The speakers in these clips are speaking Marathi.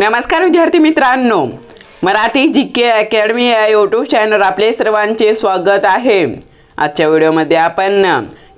नमस्कार विद्यार्थी मित्रांनो. मराठी जी के अकॅडमी या यूट्यूब चॅनल आपले सर्वांचे स्वागत आहे. आजच्या व्हिडिओमध्ये आपण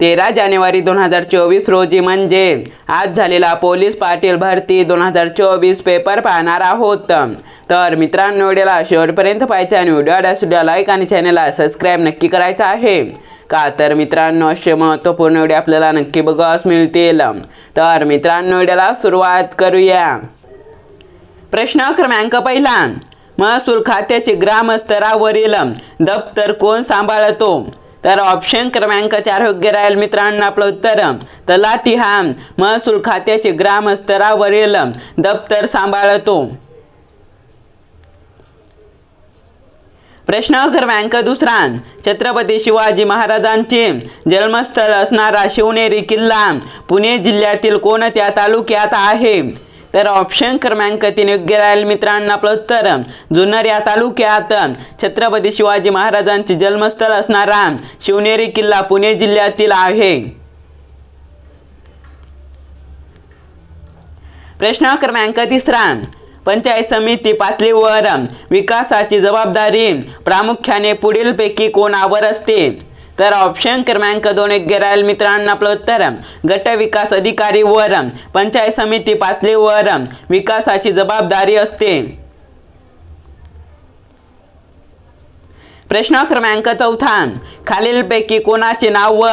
तेरा जानेवारी दोन हजार चोवीस रोजी म्हणजे आज झालेला पोलीस पाटील भरती दोन हजार चोवीस पेपर पाहणार आहोत. तर मित्रांनो व्हिडिओला शेवटपर्यंत पाहायचं आणि व्हिडिओ व्हिडिओ लाईक आणि चॅनलला सबस्क्राईब नक्की करायचं आहे. का तर मित्रांनो असे महत्त्वपूर्ण व्हिडिओ आपल्याला नक्की बघास मिळतील. तर मित्रांनो व्हिडिओला सुरुवात करूया. प्रश्न क्रमांक पहिला. महसूल खात्याचे ग्रामस्तरावरील दप्तर कोण सांभाळतो? तर ऑप्शन क्रमांक चार योग्य राहील मित्रांनो आपलं उत्तर. तलाठी हा महसूल खात्याचे ग्रामस्तरावरील दप्तर सांभाळतो. प्रश्न क्रमांक दुसरा. छत्रपती शिवाजी महाराजांचे जन्मस्थळ असणारा शिवनेरी किल्ला पुणे जिल्ह्यातील कोणत्या तालुक्यात आहे? तर ऑप्शन क्रमांक तीन योग्य राहील मित्रांनो आपलं उत्तर. जुन्नर या तालुक्यात छत्रपती शिवाजी महाराजांचे जन्मस्थळ असणारा शिवनेरी किल्ला पुणे जिल्ह्यातील आहे. प्रश्न क्रमांक तिसरा. पंचायत समिती पातळीवर विकासाची जबाबदारी प्रामुख्याने पुढीलपैकी कोणावर असते? तर ऑप्शन क्रमांक दोन योग्य राहील मित्रांनो आपलं उत्तर. गट विकास अधिकारी वर. पंचायत समिती पातळीवर विकासाची जबाबदारी असते. प्रश्न क्रमांक चौथा. खालीलपैकी कोणाचे नाव व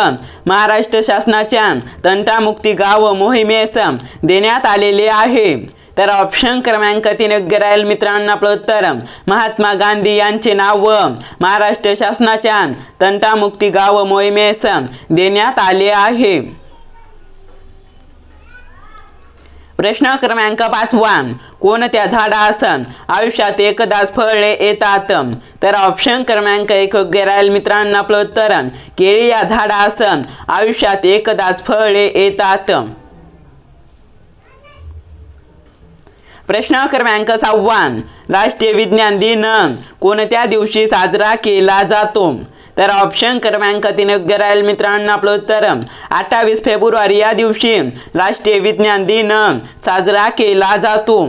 महाराष्ट्र शासनाच्या तंटामुक्ती गाव मोहिमेस देण्यात आलेले आहे. तर ऑप्शन क्रमांक तीन योग्य राहील मित्रांनो आपलं उत्तर. महात्मा गांधी यांचे नाव. महाराष्ट्र शासनाच्या तंटामुक्ती गाव मोहिमेस देण्यात आले आहे. प्रश्न क्रमांक पाचवा कोणत्या झाडास आयुष्यात एकदाच फळे येतात? तर ऑप्शन क्रमांक एक योग्य राहील मित्रांनो आपलं उत्तर. केळी या झाडास आयुष्यात एकदाच फळे येतात. प्रश्न क्रमांक सव्वान. राष्ट्रीय विज्ञान दिन. कोणत्या दिवशी साजरा केला जातो? तर ऑप्शन क्रमांक तीन योग्य राहील मित्रांनो आपलं उत्तर. अठ्ठावीस फेब्रुवारी या दिवशी राष्ट्रीय विज्ञान दिन साजरा केला जातो.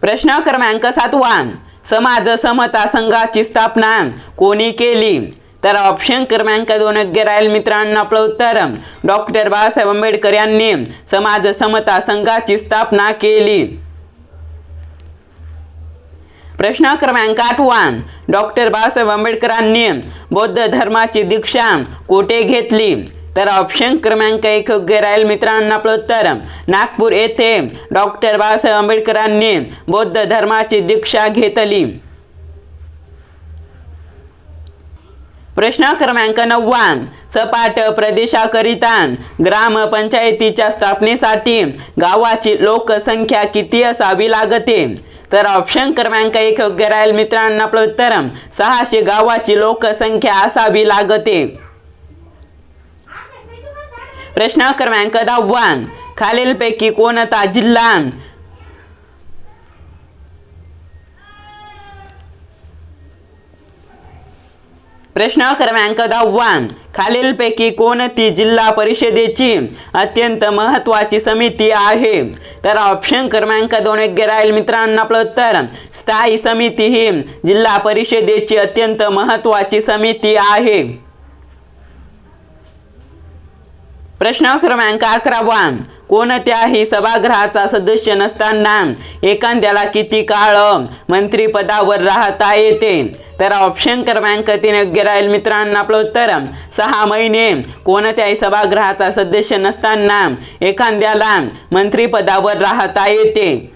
प्रश्न क्रमांक सातवा समाज समता संघाची स्थापना कोणी केली? तर ऑप्शन क्रमांक दोन योग्य राहील मित्रांनो आपलं उत्तर. डॉक्टर बाबासाहेब आंबेडकर यांनी समाज समता संघाची स्थापना केली. प्रश्न क्रमांक आठवा डॉक्टर बाबासाहेब आंबेडकरांनी बौद्ध धर्माची दीक्षा कोठे घेतली? तर ऑप्शन क्रमांक एक योग्य राहील मित्रांनो आपलं उत्तर. नागपूर येथे डॉक्टर बाबासाहेब आंबेडकरांनी बौद्ध धर्माची दीक्षा घेतली. प्रश्न क्रमांक नव्वान सपाट प्रदेशाकरिता ग्रामपंचायतीच्या स्थापनेसाठी गावाची लोकसंख्या किती असावी लागते? तर ऑप्शन क्रमांक एक योग्य राहील मित्रांनो आपलं उत्तर सहाशे गावाची लोकसंख्या असावी लागते. प्रश्न क्रमांक दहावान. खालीलपैकी कोणता जिल्हा प्रश्न क्रमांक दहावा खालीलपैकी कोणती जिल्हा परिषदेची अत्यंत महत्त्वाची समिती आहे? तर ऑप्शन क्रमांक दोन योग्य राहील मित्रांनो आपलं उत्तर. स्थायी समिती ही जिल्हा परिषदेची अत्यंत महत्त्वाची समिती आहे. प्रश्न क्रमांक अकरावा कोणत्याही सभागृहाचा सदस्य नसताना एखाद्याला किती काळ मंत्रिपदावर राहता येते? तर ऑप्शन क्रमांक तीन योग्य राहील मित्रांनो. आपलं उत्तर सहा महिने कोणत्याही सभागृहाचा सदस्य नसताना एखाद्याला मंत्रिपदावर राहता येते.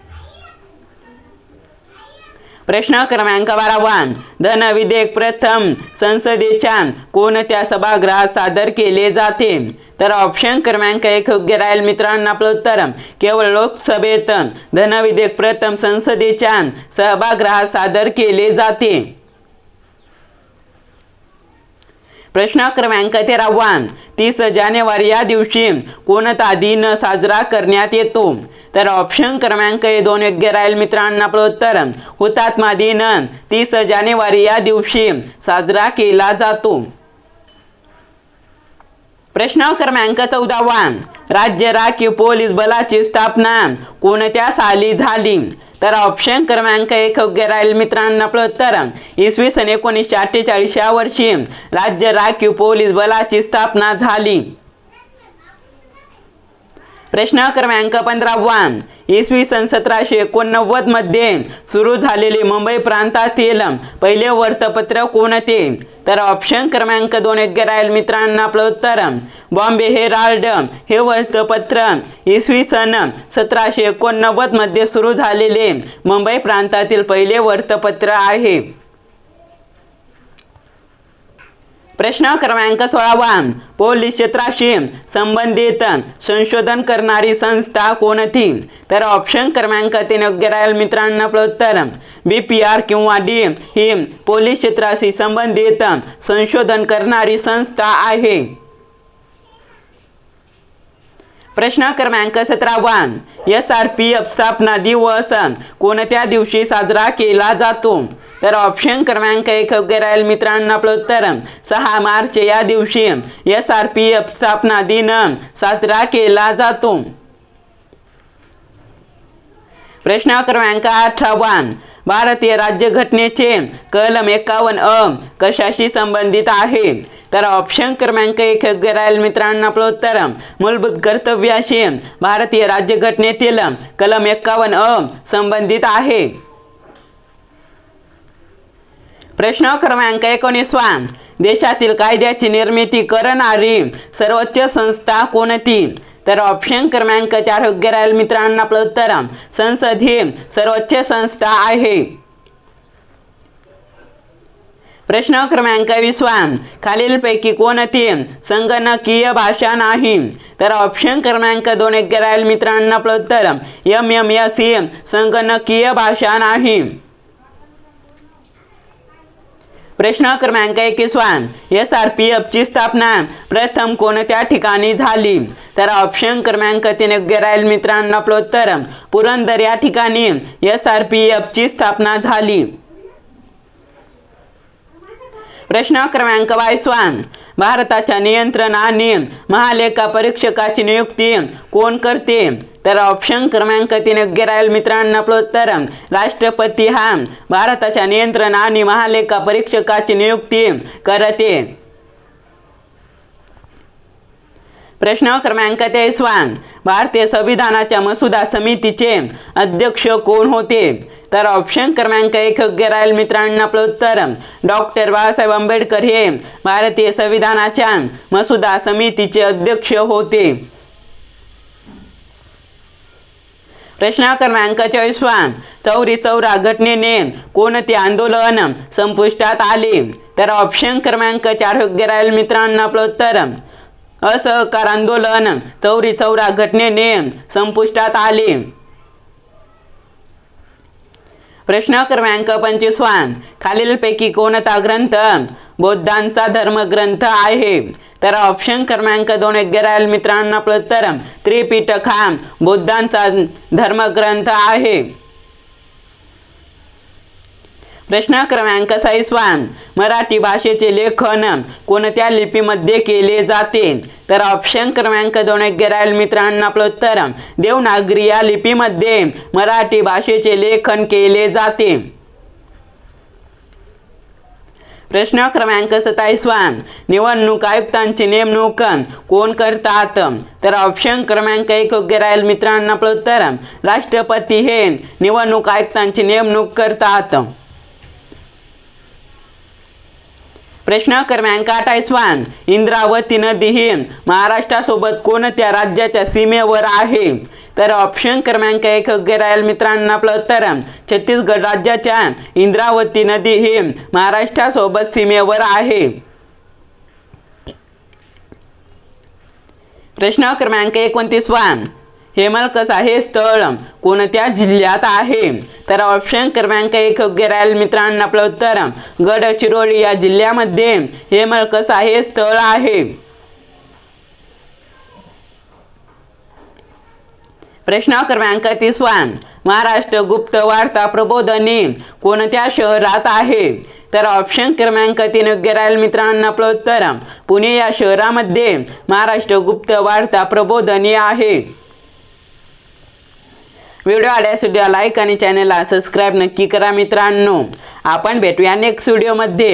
प्रश्न क्रमांक बारावा धन विधेयक प्रथम संसदेच्या कोणत्या सभागृहात सादर केले जाते? तर ऑप्शन क्रमांक एक योग्य राहील मित्रांनो आपलं उत्तर. केवळ लोकसभेत धन विधेयक प्रथम संसदेच्या सभागृहात सादर केले जाते. प्रश्न क्रमांक तेरा वन. तीस जानेवारी या दिवशी कोणता दिन साजरा करण्यात येतो? तर ऑप्शन क्रमांक हे दोन योग्य राहील मित्रांना आपलं उत्तर हुतात्मा दिन तीस जानेवारी या दिवशी साजरा केला जातो. प्रश्न क्रमांक चौदावा राज्य राखीव पोलीस बलाची स्थापना कोणत्या साली झाली? तर ऑप्शन क्रमांक एक योग्य राहील मित्रांनो आपलं उत्तर इसवी सन एकोणीसशे अठ्ठेचाळीस या वर्षी राज्य राखीव पोलीस बलाची स्थापना झाली. प्रश्न क्रमांक पंधरावा इसवी सन सतराशे एकोणनव्वदमध्ये सुरू झालेले मुंबई प्रांतातील पहिले वृत्तपत्र कोणते तर ऑप्शन क्रमांक दोन योग्य राहील मित्रांना आपलं उत्तर. बॉम्बे हेराल्ड हे वृत्तपत्र इसवी सन सतराशे एकोणनव्वदमध्ये सुरू झालेले मुंबई प्रांतातील पहिले वृत्तपत्र आहे. प्रश्न क्रमांक सोळावा पोलीस क्षेत्राशी संबंधित संशोधन करणारी संस्था कोणती? तर ऑप्शन क्रमांक तीन योग्य राहील मित्रांनो आपलं उत्तर बी पी आर किंवा डी ही पोलीस क्षेत्राशी संबंधित संशोधन करणारी संस्था आहे. प्रश्न क्रमांक सतरावा एस आर पी स्थापना दिवस कोणत्या दिवशी साजरा केला जातो? तर ऑप्शन क्रमांक एक योग्य राहील मित्रांनो आपलं उत्तर. सहा मार्च या दिवशी एस आर पी एफ स्थापना दिन साजरा केला जातो. प्रश्न क्रमांक अठरावा भारतीय राज्यघटनेचे कलम एकावन्न अ कशाशी संबंधित आहे? तर ऑप्शन क्रमांक एक योग्य राहील मित्रांनो आपलं उत्तर. मूलभूत कर्तव्याशी भारतीय राज्यघटनेतील कलम एकावन्न अ संबंधित आहे. प्रश्न क्रमांक एकोणीसवा देशातील कायद्याची निर्मिती करणारी सर्वोच्च संस्था कोणती? तर ऑप्शन क्रमांक चार योग्य राहील मित्रांनो आपलं उत्तर. संसद ही सर्वोच्च संस्था आहे. प्रश्न क्रमांक वीसवा खालीलपैकी कोणती संगणकीय भाषा नाही? तर ऑप्शन क्रमांक दोन योग्य राहील मित्रांनो आपलं उत्तर. एम एम एस ही संगणकीय भाषा नाही. प्रश्न क्रमांक एकवीसवा एस आर पी एफची स्थापना. प्रथम कोणत्या ठिकाणी झाली? तर ऑप्शन क्रमांक तीन योग्य राहील मित्रांनो आपलं उत्तर. पुरंदर या ठिकाणी एस आर पी एफची स्थापना झाली. प्रश्न क्रमांक बावीसवा भारताच्या नियंत्रण आणि महालेखा परीक्षकाची नियुक्ती कोण करते? तर ऑप्शन क्रमांक तीन योग्य राहील मित्रांनो आपलं उत्तर राष्ट्रपती हा भारताच्या नियंत्रण आणि महालेखा परीक्षकाची नियुक्ती करते. प्रश्न क्रमांक तेवीसवा. भारतीय संविधानाच्या मसुदा समितीचे अध्यक्ष कोण होते? तर ऑप्शन क्रमांक एक योग्य राहील मित्रांनो आपलं उत्तर डॉक्टर बाबासाहेब आंबेडकर हे भारतीय संविधानाच्या मसुदा समितीचे अध्यक्ष होते. प्रश्न क्रमांक चोवीसवा चौरी चौरा घटनेने कोणते आंदोलन संपुष्टात आले? तर ऑप्शन क्रमांक चार योग्य राहील मित्रांनो आपलं उत्तर. असहकार आंदोलन. चौरी चौरा घटनेने संपुष्टात आले. प्रश्न क्रमांक पंचवीसवा खालीलपैकी कोणता ग्रंथ? बौद्धांचा धर्मग्रंथ आहे. तर ऑप्शन क्रमांक दोन योग्य राहील मित्रांनो त्रिपीठक त्रिपिटक हा बौद्धांचा धर्मग्रंथ आहे. प्रश्न क्रमांक सहावीसवा मराठी भाषेचे लेखन कोणत्या लिपीमध्ये केले जाते? तर ऑप्शन क्रमांक दोन योग्य राहील मित्रांनो आपलं उत्तर देवनागरी या लिपीमध्ये मराठी भाषेचे लेखन केले जाते. प्रश्न क्रमांक सत्तावीसवा निवडणूक आयुक्तांची नेमणूक. कोण करतात? तर ऑप्शन क्रमांक एक योग्य राहील मित्रांनो उत्तर. राष्ट्रपती हे निवडणूक आयुक्तांची नेमणूक करतात. प्रश्न क्रमांक अठ्ठावीसवान इंद्रावती नदी ही महाराष्ट्रासोबत कोणत्या राज्याच्या सीमेवर आहे? तर ऑप्शन क्रमांक एक योग्य राहील मित्रांनो आपलं उत्तर. छत्तीसगड राज्याच्या इंद्रावती नदी ही महाराष्ट्रासोबत सीमेवर आहे. प्रश्न क्रमांक एकोणतीसवा हेमलकसा हे स्थळ. कोणत्या जिल्ह्यात आहे? तर ऑप्शन क्रमांक एक योग्य राहील मित्रांनो आपलं उत्तर. गडचिरोली या जिल्ह्यामध्ये हेमलकसा आहे स्थळ आहे. प्रश्न क्रमांक तिसवा. महाराष्ट्र गुप्त वार्ता प्रबोधनी कोणत्या शहरात आहे? तर ऑप्शन क्रमांक तीन योग्य राहील मित्रांनो आपलं उत्तर. पुणे या शहरामध्ये महाराष्ट्र गुप्त वार्ता प्रबोधनी आहे. व्हिडिओ आल्यास व्हिडिओ लाईक आणि चॅनलला सबस्क्राईब नक्की करा मित्रांनो. आपण भेटूया नेक्स्ट व्हिडिओमध्ये